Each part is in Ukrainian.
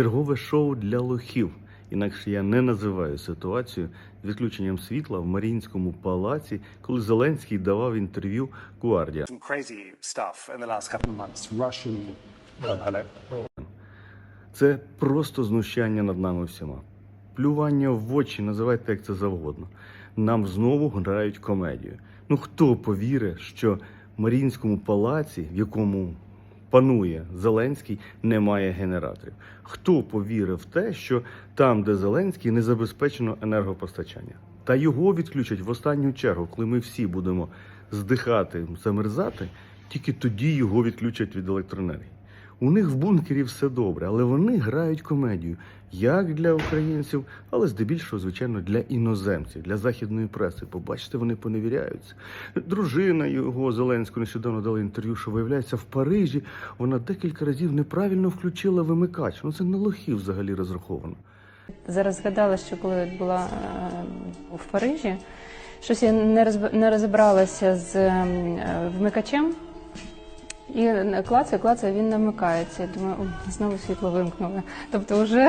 чергове шоу для лохів. Інакше я не називаю ситуацію з відключенням світла в Маріїнському палаці, коли Зеленський давав інтерв'ю Гуардія. Це просто знущання над нами всіма. Плювання в очі, називайте як це завгодно. Нам знову грають комедію. Ну хто повірить, що в Маріїнському палаці, в якому панує Зеленський, немає генераторів? Хто повірив в те, що там, де Зеленський, не забезпечено енергопостачання? Та його відключать в останню чергу, коли ми всі будемо здихати, замерзати, тільки тоді його відключать від електроенергії. У них в бункері все добре, але вони грають комедію як для українців, але здебільшого, звичайно, для іноземців, для західної преси. Побачите, вони поневіряються. Дружина його Зеленського нещодавно дала інтерв'ю, що виявляється в Парижі. Вона декілька разів неправильно включила вимикач. Ну це на лохів взагалі розраховано. Зараз згадала, що коли була е, в Парижі, щось я не розб- не розібралася з е, вмикачем. І клацає, клацає, він не вмикається. Я думаю, «О, знову світло вимкнули. Тобто, вже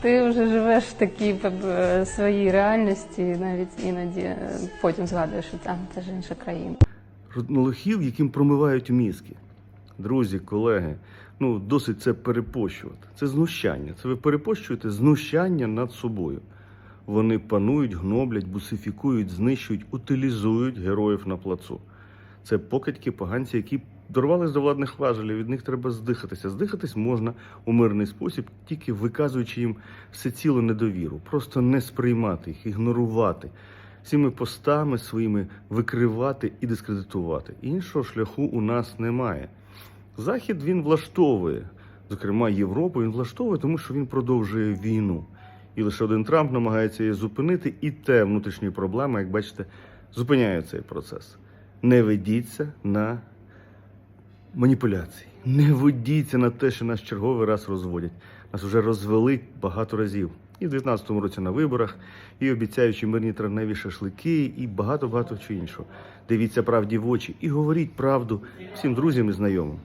ти вже живеш в такій е, своїй реальності, навіть іноді е, потім згадуєш, що там це ж інша країна. лохів, яким промивають мізки. Друзі, колеги, ну досить це перепощувати. Це знущання. Це ви перепощуєте знущання над собою. Вони панують, гноблять, бусифікують, знищують, утилізують героїв на плацу. Це покидьки, поганці, які дорвались до владних важелів. Від них треба здихатися. Здихатись можна у мирний спосіб, тільки виказуючи їм всецілу недовіру, просто не сприймати їх, ігнорувати, цими постами своїми викривати і дискредитувати. Іншого шляху у нас немає. Захід він влаштовує, зокрема Європу, він влаштовує, тому що він продовжує війну. І лише один Трамп намагається її зупинити, і те внутрішні проблеми, як бачите, зупиняють цей процес. Не ведіться на маніпуляції. Не водіться на те, що нас черговий раз розводять. Нас вже розвели багато разів. І в 19-му році на виборах, і обіцяючи мирні травневі шашлики, і багато-багато чого іншого. Дивіться правді в очі і говоріть правду всім друзям і знайомим.